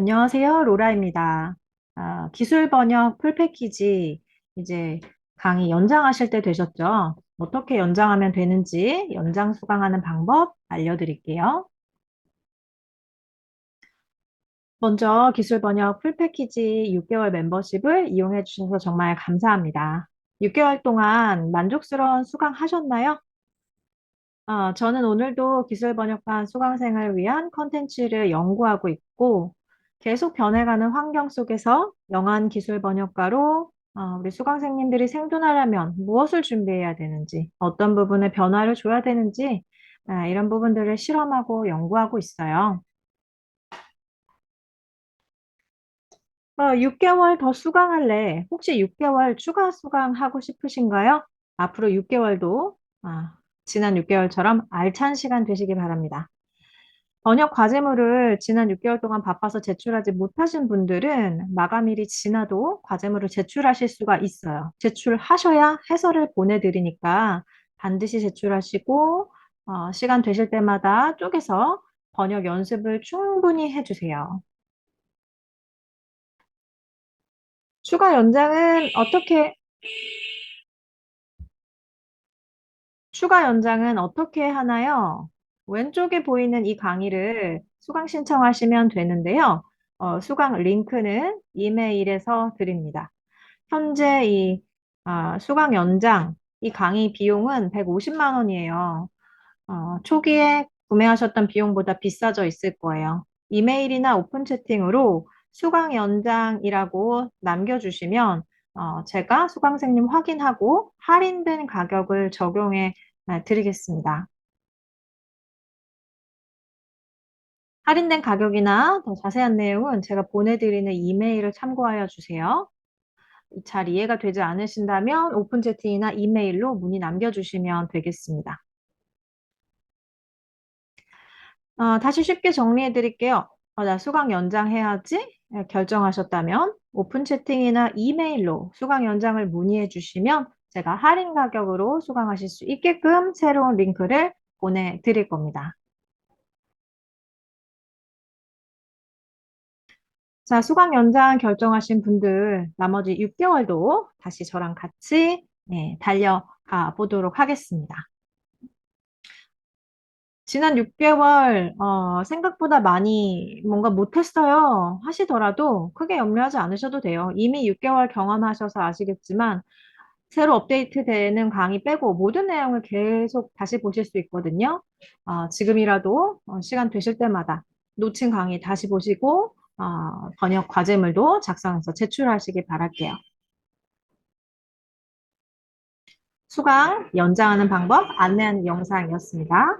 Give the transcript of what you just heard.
안녕하세요. 로라입니다. 아, 기술 번역 풀 패키지 이제 강의 연장하실 때 되셨죠? 어떻게 연장하면 되는지 연장 수강하는 방법 알려드릴게요. 먼저 기술 번역 풀 패키지 6개월 멤버십을 이용해 주셔서 정말 감사합니다. 6개월 동안 만족스러운 수강하셨나요? 어, 저는 오늘도 기술 번역반 수강생을 위한 컨텐츠를 연구하고 있고, 계속 변해가는 환경 속에서 영한 기술 번역가로 어, 우리 수강생님들이 생존하려면 무엇을 준비해야 되는지, 어떤 부분에 변화를 줘야 되는지, 아, 이런 부분들을 실험하고 연구하고 있어요. 어, 6개월 더 수강할래? 혹시 6개월 추가 수강하고 싶으신가요? 앞으로 6개월도 지난 6개월처럼 알찬 시간 되시기 바랍니다. 번역 과제물을 지난 6개월 동안 바빠서 제출하지 못하신 분들은 마감일이 지나도 과제물을 제출하실 수가 있어요. 제출하셔야 해설을 보내드리니까 반드시 제출하시고 어, 시간 되실 때마다 쪼개서 번역 연습을 충분히 해주세요. 추가 연장은 어떻게 추가 연장은 어떻게 하나요? 왼쪽에 보이는 이 강의를 수강 신청하시면 되는데요. 어, 수강 링크는 이메일에서 드립니다. 현재 이 아, 수강 연장, 이 강의 비용은 150만 원이에요. 어, 초기에 구매하셨던 비용보다 비싸져 있을 거예요. 이메일이나 오픈 채팅으로 수강 연장이라고 남겨주시면 어, 제가 수강생님 확인하고 할인된 가격을 적용해 아, 드리겠습니다. 할인된 가격이나 더 자세한 내용은 제가 보내드리는 이메일을 참고하여 주세요. 잘 이해가 되지 않으신다면 오픈 채팅이나 이메일로 문의 남겨주시면 되겠습니다. 어, 다시 쉽게 정리해 드릴게요. 어, 나 수강 연장해야지 예, 결정하셨다면 오픈 채팅이나 이메일로 수강 연장을 문의해 주시면 제가 할인 가격으로 수강하실 수 있게끔 새로운 링크를 보내드릴 겁니다. 자, 수강 연장 결정하신 분들 나머지 6개월도 다시 저랑 같이 네, 달려가 보도록 하겠습니다. 지난 6개월 어, 생각보다 많이 뭔가 못했어요 하시더라도 크게 염려하지 않으셔도 돼요. 이미 6개월 경험하셔서 아시겠지만 새로 업데이트되는 강의 빼고 모든 내용을 계속 다시 보실 수 있거든요. 어, 지금이라도 어, 시간 되실 때마다 놓친 강의 다시 보시고 어, 번역 과제물도 작성해서 제출하시길 바랄게요. 수강 연장하는 방법 안내하는 영상이었습니다.